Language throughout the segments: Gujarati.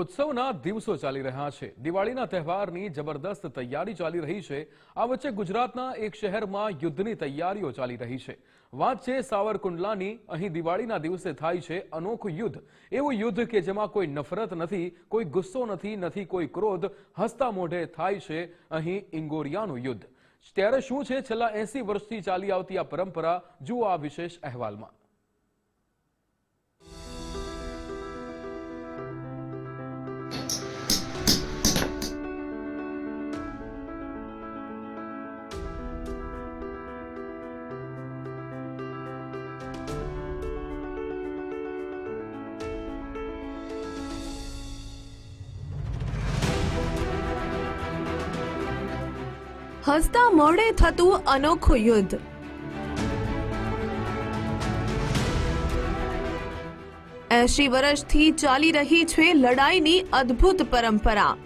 ઉત્સવના દિવસો ચાલી રહ્યા છે. દિવાળીના તહેવારની જબરદસ્ત તૈયારી ચાલી રહી છે. આ વચ્ચે ગુજરાતના એક શહેરમાં યુદ્ધની તૈયારીઓ ચાલી રહી છે. વાત છે સાવરકુંડલાની. અહીં દિવાળીના દિવસે થાય છે અનોખું યુદ્ધ. એવું યુદ્ધ કે જેમાં કોઈ નફરત નથી, કોઈ ગુસ્સો નથી નથી કોઈ ક્રોધ. હસતા મોઢે થાય છે અહીં ઇંગોરિયાનું યુદ્ધ. ત્યારે શું છે? છેલ્લા એસી વર્ષથી ચાલી આવતી આ પરંપરા. જુઓ આ વિશેષ અહેવાલમાં. હસતા મોઢે થતું અનોખું યુદ્ધ. એસી વર્ષથી ચાલી રહી છે લડાઈની અદ્ભુત પરંપરા.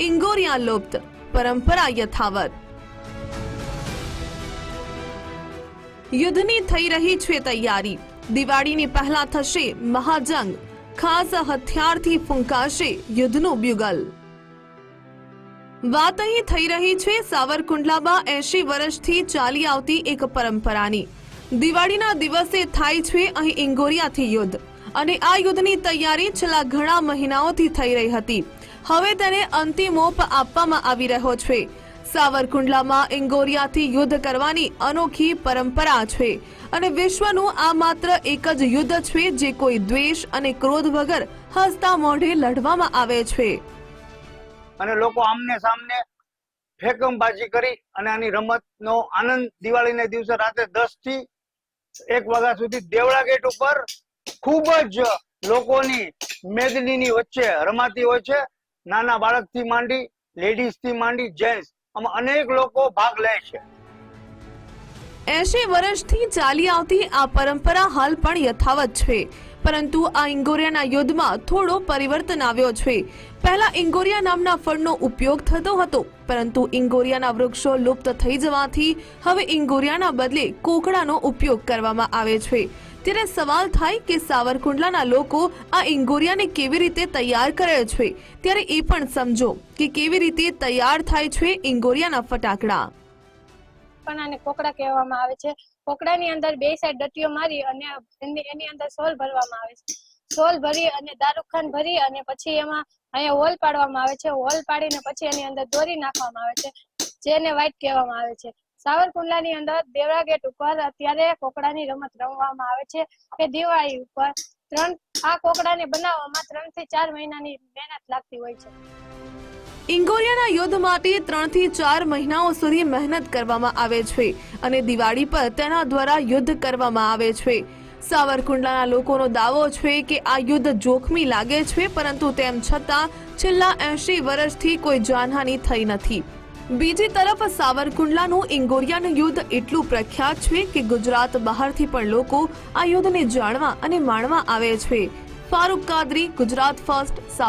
ઇંગોરિયા લુપ્ત, પરંપરા યથાવત. યુદ્ધની થઈ રહી છે તૈયારી. દિવાળીની પહેલા થશે મહાજંગ. ખાસ હથિયારથી ફૂંકાશે યુદ્ધનું બ્યુગલ વાત અહીં થઈ રહી છે, સાવરકુંડલામાં એસી વર્ષથી ચાલી આવતી એક પરંપરાની. દિવાળીના દિવસે થાય છે અહીં ઇંગોરિયાથી યુદ્ધ. અને આ યુદ્ધની તૈયારી છેલ્લા ઘણા મહિનાઓથી થઈ રહી હતી. હવે તેને અંતિમ ઓપ આપવામાં આવી રહ્યો છે. સાવરકુંડલામાં ઇંગોરિયાથી યુદ્ધ કરવાની અનોખી પરંપરા છે. અને વિશ્વનું આ માત્ર એક જ યુદ્ધ છે જે કોઈ દ્વેષ અને ક્રોધ વગર હસતા મોઢે લડવામાં આવે છે. અને લોકો આમને સામને ફેકમબાજી કરી અને આની રમતનો આનંદ દિવાળીને દિવસે રાતે દસથી એક વાગ્યા સુધી દેવળા ગેટ ઉપર ખૂબ જ લોકોની મેદનીની વચ્ચે રમાતી હોય છે. નાના બાળકથી માંડી લેડીઝથી માંડી, જેન્ટ્સ અનેક લોકો ભાગ લે છે. એસી વર્ષથી ચાલી આવતી આ પરંપરા હાલ પણ યથાવત છે. પરંતુ આ ઇંગોરિયાના યુદ્ધમાં થોડો પરિવર્તન આવ્યો છે. પહેલા ઇંગોરિયા નામના ફળનો ઉપયોગ થતો હતો, પરંતુ ઇંગોરિયાના વૃક્ષો લુપ્ત થઈ જવાથી હવે ઇંગોરિયાના બદલે કોકડાનો ઉપયોગ કરવામાં આવે છે. ત્યારે સવાલ થાય કે સાવરકુંડલાના લોકો આ ઇંગોરિયાને કેવી રીતે તૈયાર કરે છે, ત્યારે એ પણ સમજો કે કેવી રીતે તૈયાર થાય છે ઇંગોરિયાના ફટાકડા. પણ આને કોકડા કહેવામાં આવે છે. કોકડાની અંદર બે સાઈડ ડટીઓ મારી અને એની અંદર સોલ ભરવામાં આવે છે. સોલ ભરી અને દારૂખાન ભરી અને પછી એમાં અહીંયા હોલ પાડવામાં આવે છે. હોલ પાડીને પછી એની અંદર દોરી નાખવામાં આવે છે, જેને વ્હાઈટ કહેવામાં આવે છે. સાવરકુંડલાની અંદર દેવડા ગેટ ઉપર અત્યારે કોકડાની રમત રમવામાં આવે છે કે દિવાળી ઉપર ત્રણ, આ કોકડાને બનાવવામાં ત્રણથી ચાર મહિનાની મહેનત લાગતી હોય છે. ઇંગોરિયાના યુદ્ધ માટે ત્રણથી ચાર મહિનાઓ સુધી મહેનત કરવામાં આવે છે અને દિવાળી પર તેના દ્વારા યુદ્ધ કરવામાં આવે છે. સાવરકુંડલાના લોકોનો દાવો છે કે આ યુદ્ધ જોખમી લાગે છે, પરંતુ તેમ છતાં છેલ્લા એંશી વર્ષથી કોઈ જાનહાની થઈ નથી. બીજી તરફ સાવરકુંડલાનું ઇંગોરિયાનું યુદ્ધ એટલું પ્રખ્યાત છે કે ગુજરાત બહારથી પણ લોકો આ યુદ્ધને જાણવા અને માણવા આવે છે. ફારૂક કાદરી, ગુજરાત ફર્સ્ટ સાવર